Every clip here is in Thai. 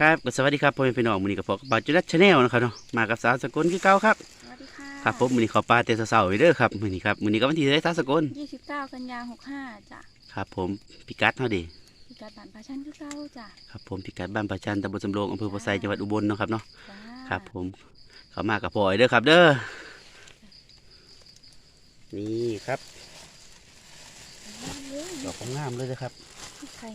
ครับก็สวัสดีครับพ่อแม่พี่น้องมื้อนี้กับพ่อกับบ่าวจุดัชแนลนะครับเนาะมากับสาวสกลคือเก่าครับสวัสดีค่ะครับผมมื้อนี้ขอปลาเตะเสาๆไว้เด้อครับมื้อนี้ครับมื้อนี้ก็วันที่เท่าไหร่สาวสกลยี่สิบเก้ากันยาหกห้าจ้ะครับผมพิกัดเฮาดิพิกัดบ้านพาชันคือเก้าจ้ะครับผมพิกัดบ้านประจันตำบลสำโรงอำเภอโพไซจังหวัดอุบลเนาะครับเนาะจ้าครับผมเข้ามากับพ่อยเด้อครับ เด้อนี่ครับดอกงามๆเลยนะครับใคร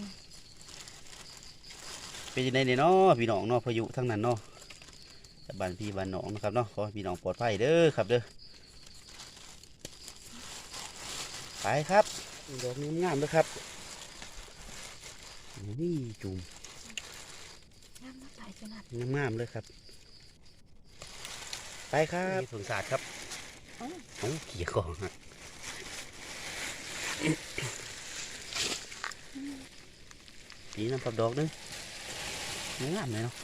เป็นยังไงเนี่ยเนาะพี่น้องเนาะพายุทั้งนั้นเนาะแต่บ้านพี่บ้านน้องนะครับเนาะขอให้พี่น้องปลอดภัยเด้อครับเด้อไปครับดอกงามๆเลยครับนี่จุ่มน้ำน้ำตายจะนัดงามๆเลยครับ ไปครับผงสาดครับเอ้าเอ้าเขี่ยกองครับปีน้ำปักดอกนึง งามเลยเนาะ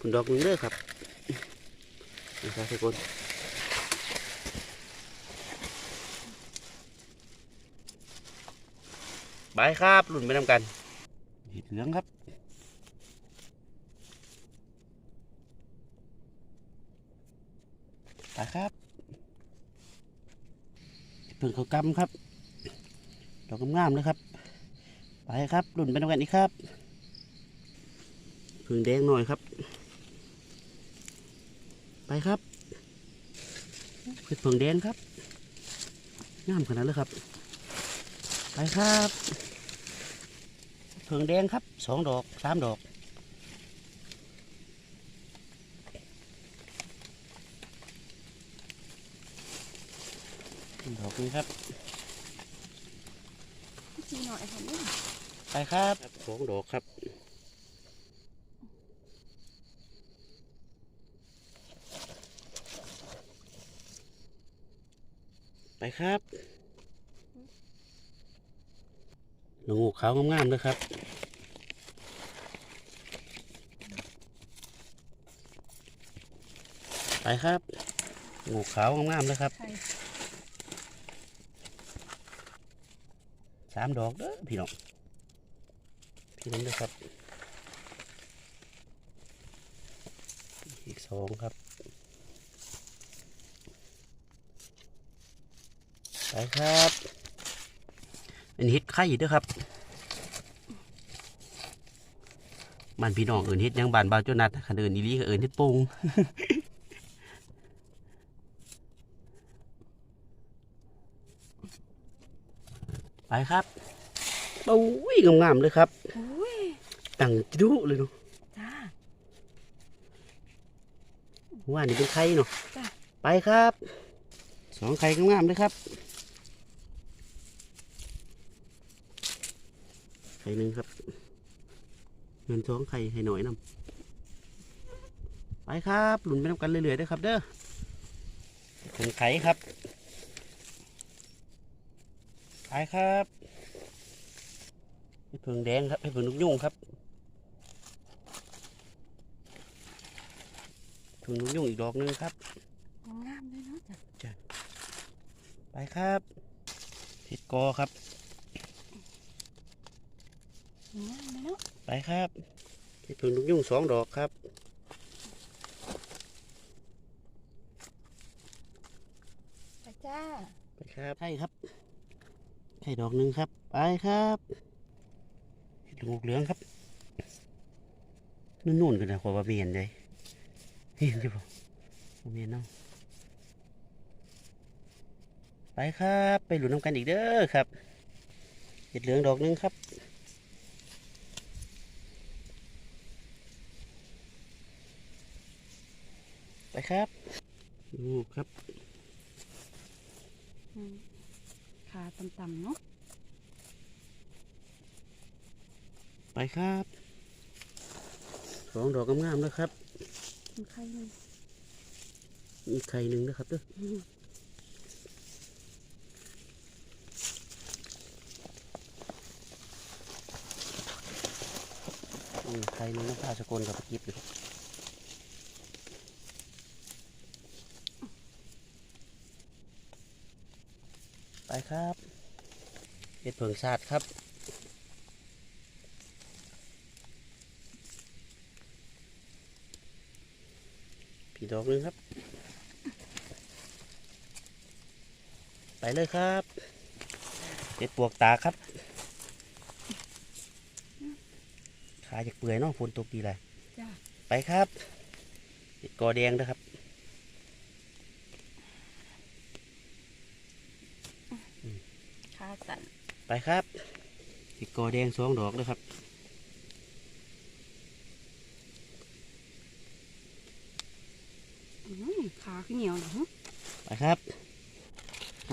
คุณดอกนึงเด้อครับนะครับทุกคนไปครับหลุ่นไปนำกันเห็ดเหลืองครับไปครับเพิ่งเขากำครับดอกงามๆเลยครับ ไปครับรุ่นไปนำกันอีกครับเพึ่งแดงหน่อยครับ ไปครับเพึ่งแดงครับงามขนาดเลยครับ ไปครับเพึ่งแดงครับสองดอกสามดอกดอกนี้ครับ จีหน่อยค่ะนี่ไปครับสองดอกครับไปครับหนูงูขาวงามๆเลยครับ ไปครับงูขาวงามๆเลยครับ ใคร สามดอกเด้อพี่น้องพี่น้องเด้อครับ อีกสองครับไปครับอันนี้เฮ็ดไข่เด้อครับบ้านพี่น้องเอินเฮ็ดยังบ้านบ่าวเจ้านัดคันเอินอีลีก็เอินเฮ็ดปง ไปครับโอ้ยงามๆเลยครับโอ้ยตั้งจุเลยเนาะจ้าว่านี่เป็นไข่เนาะจ้ะไปครับสองไข่งามๆเลยครับไข่หนึ่งครับเงินสองไข่ให้หน่อยนำไปครับหลุนไปน้ำกันเรื่อยๆเด้อครับ เด้อถึงไข่ครับ ไปครับให้เพิงแดงครับให้เพิงลูกยุ่งครับเพิงลูกยุ่งอีกดอกหนึงครับงามเลยเนาะจ้ะไปครับทิดกอครับงามเลยเนาะไปครับที่พึ่งลูกยุ่งสองดอกครับไปจ้าไปครับใช่ครับ ใช่ดอกหนึ่งครับ ไปครับเห็ดลูกเหลืองครับนุ่นๆกันนะขอว่าเมียนเลยเห็นใช่ปะบ่เมียนเนาะไปครับ ไปหลุนน้ำกันอีกเด้อครับเห็ดเหลืองดอกหนึ่งครับไปครับลูกครับ ขาต่ำๆเนาะไปครับสองดอกงามๆแล้วครับมีใครหนึ่งอีกไข่หนึ่งนะครับเด้ออืมอืมไข่หนึ่งน้ำปลาสกลกับปลากิบอยู่ ไปครับเห็ดเผิงศาสตร์ครับผีดอกนึงครับ ไปเลยครับเห็ดปวกตาครับ ขาจะเปื่อยน้องฝนตกดีเลยไปครับเห็ดกอแดงนะครับ ครับเห็ดกอแดงสองดอกนะครับอื้อขาขึ้นเหนียวเหรอฮะไปครับ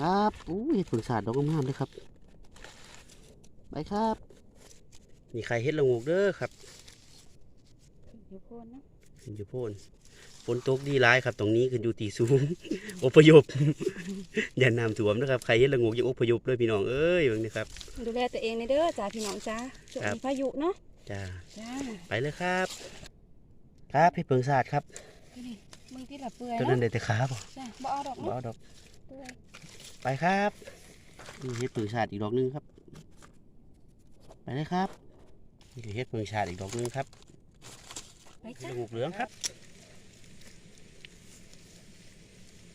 ครับอู้เห็ดผึ่งสาดดอกงามๆเลยครับ ไปครับนี่ใครเห็ดละงูกเด้อครับเดี๋ยวโคนนะขึ้นอยู่โพน ฝนตกดีร้ายครับ ตรงนี้ขึ้นอยู่ตีสูง อพยพอย่าน้ำท่วมนะครับ ใครเห็นละงูกอยังอพยพเลยพี่น้องเอ้ยเบางนี่ครับ ดูแลตัวเองในเด้อจ้าพี่น้องจ้าช่วงครับนี้พายุเนาะจ้าจ้าไปเลยครับ ครับพี่เพิงศาสตร์ครับดูนี่มึงที่ละเปื่อยตัวนั้นเนาะได้แต่ขาบ่จ้าบ่เอาดอกบ่เนาะเอาดอกเปื่อยไปครับนี่เฮ็ดเพิงศาสตร์อีกดอกหนึงครับ ไปเลยครับนี่คือเฮ็ดเพิงศาสตร์อีกดอกหนึงครับไปจ้าลูกเหลืองครับ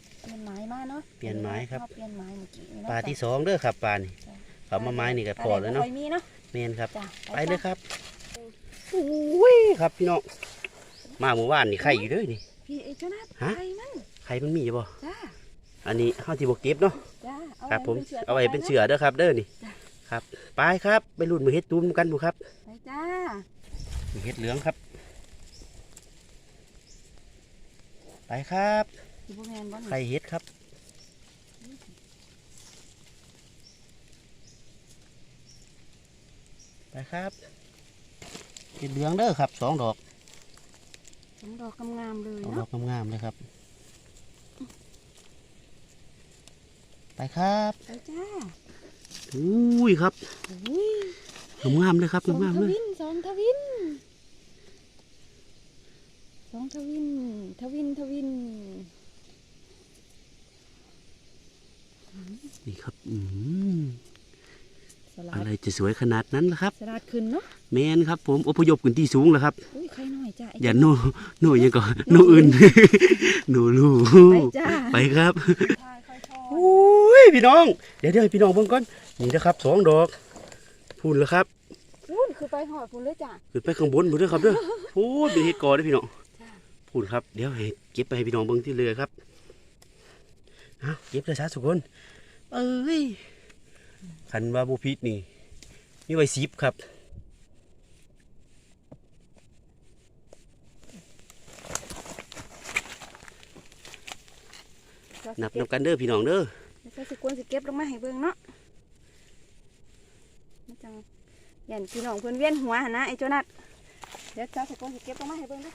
เป ลี่ยนไม้มาเนาะเปลี่ยนไม้ครับเอาเปลี่ยนไม้เมื่อกี้นี่เนะปลาที่สองเด้อครับปลานี่จ้ะเขามาไม้นี่ก็พอแล้วเนาะปลาแดงบ่ค่อยมีเนาะเมนครับจ้าไปเลยครับอุ้ยครับพี่น้องมาเมื่อวานนี่ไข่อยู่เด้อนี่พี่ไอ้เจ้านัดฮะไข่มันไข่มันมีอยู่บ่จ้าอันนี้เฮาสิบ่เก็บเนาะจ้าเอาครับผมไว้เอาไว้เป็นต่เสือเด้อครับ เด้อนี่จ้ะครับไปครับไปรุ่นมือเฮ็ดตูมกันบุครับไปจ้ามีเฮ็ดเหลืองครับ ไปครับ พี่บ่แม่นบ่นี่ไข่เฮ็ดครับไปครับเฮ็ดเหลืองเด้อครับสองดอกสองดอกงามๆเลยสองดอเนาะกงามๆเลยครับ ไปครับไปจ้าอุ้ยครับอุ้ยงามๆเลยครับสองงามทๆเลยวินสองทวินสองทวิน ทวินทวินนี่ครับอืม สลั อะ ด ไร จะสวยขนาดนั้นล่ะครับสลัดขึ้นเนาะแมนครับ ผมอพยพขึ้นที่สูงแล้วครับอุ้ยใครหน่อยจ้าไอย่าโน่โน่ยังก่อนโน่อื่นโน่ลูไปจ้าไปครับอยทอโอ้ยพี่น้องเดี๋ยวเดี๋ยวให้พี่น้องเบิ่งก่อนนี่นะครับสองดอกพูนแล้วครับพุ่นคือไปหอดพุ่นเลยจ้าขึ้นไปข้างบนหมดเลยครับเด้อพูนเป็นเห็ดกอเด้อพี่น้องพูนครับเดี๋ยวให้เก็บไปให้พี่น้องเบิ่งที่เรือครับเอาเก็บเลยซะทุกคนเอ้ยขันว่าบุพิษนี่ มีไว้ซิบครับนับนับกันเด้อพี่น้องเด้อแล้วก็สิกวนสิเก็บลงมาให้เบิ่งเนาะมันจังยันพี่น้องเพิ่นเวียนหัวหั่นนะไอ้เจ้านัดเดี๋ยวจ้าสิกวนสิเก็บลงมาให้เบิ่งเด้อ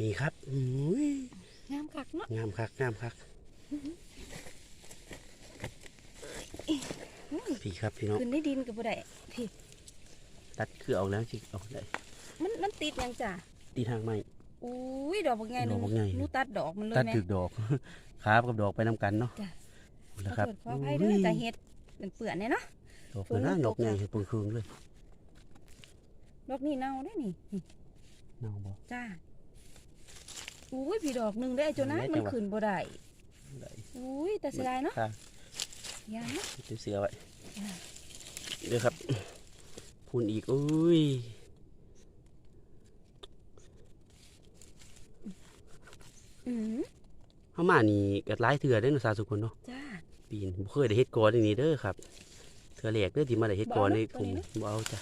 นี่ครับอุ้ยงามคักเนาะงามคักงามคักพี่ครับพี่น้องขึ้นได้ดินก็บ่ได้พี่ ตัดคือเอาแล้วสิเอาได้มันมันติดหยังจ้าตีทางไม้อุ้ยดอกบางไงหดนูอกบักใหญ่หนูตัดดอกมันเลยตัดแม่ถึกดอกครับกับดอกไปนำกันเนาะจ้ะนะขคอรับโทษขออภัยเด้อจ้าเฮ็ดเป็นเปื่อนเนี่ยเนาะดอกเป็นหน้าฝนมันดตอกกใหญ่อะเห็นปงคืนเลยดอกนี่เน่าได้นี่นี่เนาบ่จ้าอุ้ยพี่ดอกหนึงได้อไอ้เจ้านัดได้จัมันงหวะขึ้นบ่ได้ได้อุ้ยแต่เสียดายเนาะค่ะยาเนาะเก็บเสือไว้จ้ะเดี๋ยวครับ พูนอีกอุ้ยอือเข้ามานี่กัดหลายเถื่อได้อเนาะสาวสุคนเนาะจ้า ปีนบ่เคยได้เฮ็ดกออย่างนี้เด้อครับเถื่อแหลกเด้อที่มาได้เฮ็ดกอบ่เอาในเนาะถุงตัวนี้เนาะบ่เอาจ้ะ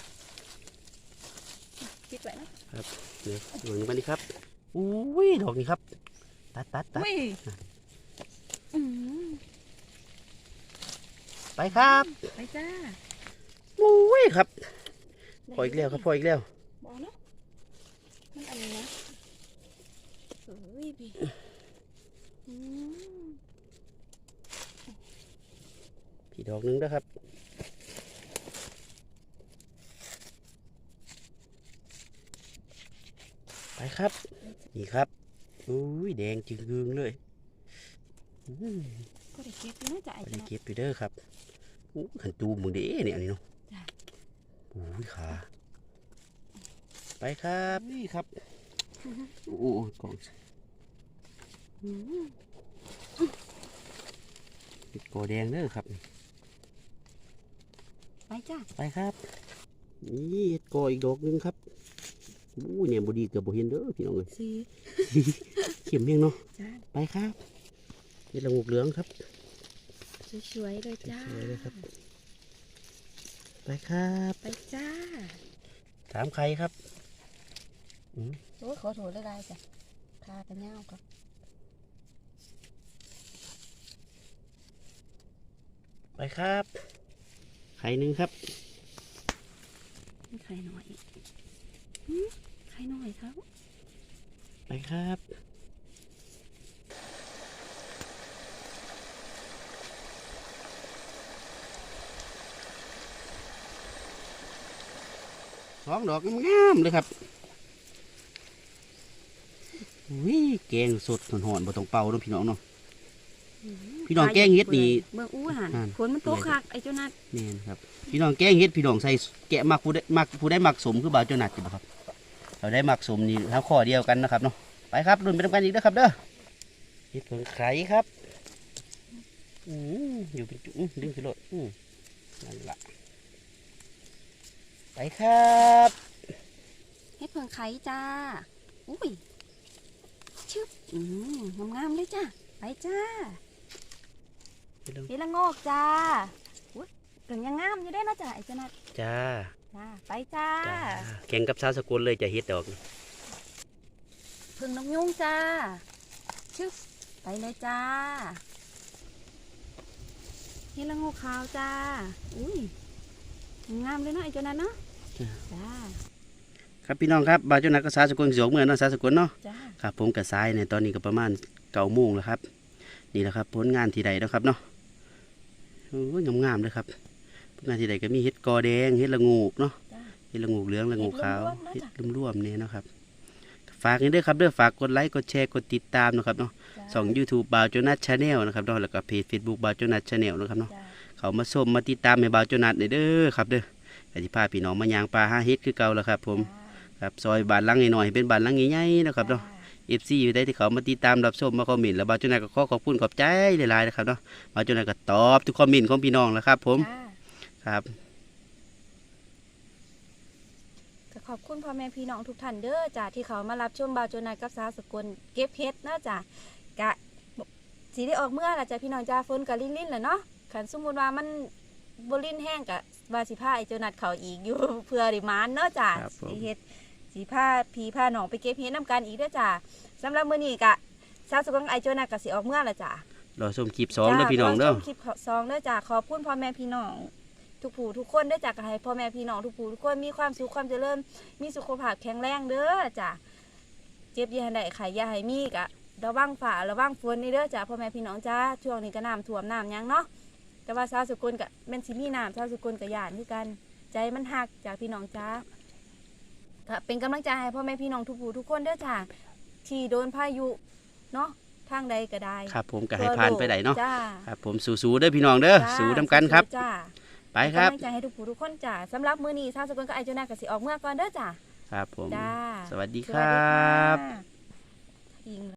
ปิดไว้เนาะเดี๋ยวดูนี่มานี่ครับอุ้ยดอกนี้ครับ ตัดตัดตัดอุ้ยอือไปครับ ไปจ้าอุ้ยครับได้ พออีกแล้วครับพออีกแล้วบ่เนาะมันอันนี้นะเอ้ยพี่อืมพี่ดอกหนึงนะครับไปครับ นี่ครับอุ้ยแดงจึงกึงเลยอืมก็ได้เก็บอยู่นะจ้าไอ้ไปเจ้าได้นัดเก็บไปเด้อครับอู้ขันตูมมึงเด้เนี่ยอันนี้เนาะจ้ะ โอ้ยขาไปครับ นี่ครับ โอ้โหกล่องอืมเห็ดกอแดงเด้อครับ ไปจ้าไปครับ นี่เห็ดกออีกดอกหนึงครับอู้เนี่ยบดีเกือบบ่เห็นเด้อพี่น้องเลยสีเข็มเพียงเนาะจ้าไปครับเห็ดละงูกเหลืองครับ สวยๆเลยจ้าสวยๆเลยครับ ไปครับ ไปจ้า ถามใครครับโอ้ยขอโทษได้ไรจ้ะพากันย่าวครับไปครับไข่หนึ่งครับนี่ไข่หน่อยหืมไข่หน่อยครับ ไปครับ สองดอกงามๆเลยครับวิแกงสดหอนๆบ่ต้องเป่าเนาะพี่น้องเนาะพี่น้องแกงเฮ็ดนี่เบิ่งอู้หันอ่านฝนมันตกคักไอ้เจ้านัดนี่นครับ พี่น้องแกงเฮ็ดพี่น้องใส่แกะมักผู้ได้มักผู้ได้มักสมคือบ่าวเจ้าหนัดอยู่บ่ครับเราได้มักสมนี่ทั้งข้อเดียวกันนะครับเนาะไปครับรุ่นไปทำกันอีกเด้อครับเด้อเฮ็ดเพิ่งไข่ครับอืออยู่เป็นจุ๊ดึงขึ้นรถอือนั่นล่ะ ไปครับเฮ็ดเพิ่งไข่จ้า อุ้ย ชึบอืมงามๆเลยจ้า ไปจ้าไปลงเฮ็ดละโงอกจ้าอุ้ยก็ยังงามอยู่ได้เนาะจ้าไอ้เจ้านัดจ้า จ้า ไปจ้าจ้า แข่งกับสาวสกุลเลยจะเฮ็ดดอกพึ่งนกยุงจ้า ชึบไปเลยจ้าเฮ็ดละโงอกขาวจ้า อุ้ยงามเลยเนาะไอ้เจ้านัดเนาะจ้า ครับพี่น้องครับบ่าวเจ้าหนัดกับสาวสกุลสิออกเมื่อเนาะสาวสกุลเนาะจ้าครับผมกับซ้ายในยตอนนี้ก็ประมาณเก้าโมงแล้วครับ นี่แหละครับผลงานที่ใดแล้วครับเนาะโอ้ยงามๆเลยครับผลงานที่ใดก็มีเห็ดกอแดงเห็ดละงูกเนาะจ้าเห็ดละงูกเหลืองละงูขาวเห็เห็ดดรวมๆเนาะจ้ะร่วมๆเนี่ยเนาะครับฝากนี่ด้วยครับเด้อฝากกดไลค์กดแชร์กดติดตามนะครับเนาะจ้าสอง YouTube บาวโจนัสชาแนลนะครับเนาะแล้วก็เพจ Facebook บาวโจนัสชาแนลนะครับเนาะจ้าเขามาชมมาติดตามให้บาวโจนัสเด้อครับเด้อ แต่ที่พาพี่น้องมายางปลาหาเห็ดคือเก่าแล้วครับ ผมครับซอยบ้านหลังหน่อยๆให้เป็นบ้านหลังใหญ่ๆนะครับเนาะเอฟซีอยู่ได้ที่เขามาติดตามรับชมมาคอมเมนต์แล้วบาวเจ้านายก็ขอขอบคุณขอบใจหลายๆนะครับเนาะบาวเจ้านายก็ตอบทุกคอมเมนต์ของพี่น้องแล้วครับ ผมจ้าครับก็ขอบคุณพ่อแม่พี่น้องทุกท่านเด้อจ้าที่เขามารับชมบาวโจนายกับสาวสกลเก็บเพชรเนาะจ้ากะสีได้ออกเมื่อละจ้าพี่น้องจ้าฝนกับลิ้นลิ้นแหละเนาะขันสมมุติว่ามัน บลิ้นแห้งกะวาสิผ้าไอโจนัดเขาอีกอยู่ เพื่อริมานเนาะจ้าครับผมสีเฮ็ดสีผ้าพีผ้าหนองไปเก็บเฮ็ดน้ำกันอีกเด้อจ้าสำหรับมื้อนี้กะสาวสกลกับไอโจนัดก็สิออกเมื่อละจ้ารอชมคลิปสองเด้อพี่น้องเด้อ จ้าขชมคลิปสองเด้อจ้าขอบคุณพ่อแม่พี่น้อง ทุกผู้ทุกคนเด้อจ้าก็ให้พ่อแม่พี่น้องทุกผู้ทุกคนมีความสุขความเจริญมีสุขภาพแข็งแรงเด้อจ้าเจ็บอยาให้ได้ไข่อยาให้มีกะระวังฝ่าระวังฝนนี่เด้อจ้าพ่อแม่พี่น้องจ้าช่วงนี้ก็น้ำท่วมน้ำหยังเนาะ แต่ว่าชาวสกุลกับแม่นสิมีน้ำชาวสกุลกับยานคือกัน ใจมันหักจากพี่น้องจ้าก็เป็นกำลังใจให้พ่อแม่พี่น้องทุกผู้ทุกคนเด้อจ้าที่โดนพายุเนาะทางใดก็ได้ครับ ผมก็ให้ผ่านไปได้เนาะจ้าครับผมสู้ๆเด้อพี่น้องเด้อจ้าสู้ทำกันครับ จ้าไปครับเป็นกำลังใจให้ทุกผู้ทุกคนจ้าสำหรับมื้อนี้ชาวสกุลก็ไอเจ้าหน้าก็สิออกเมื่อก่อนเด้อจ้าครับผม จ้าสวัสดีสควัสรัดีค่ะบอิง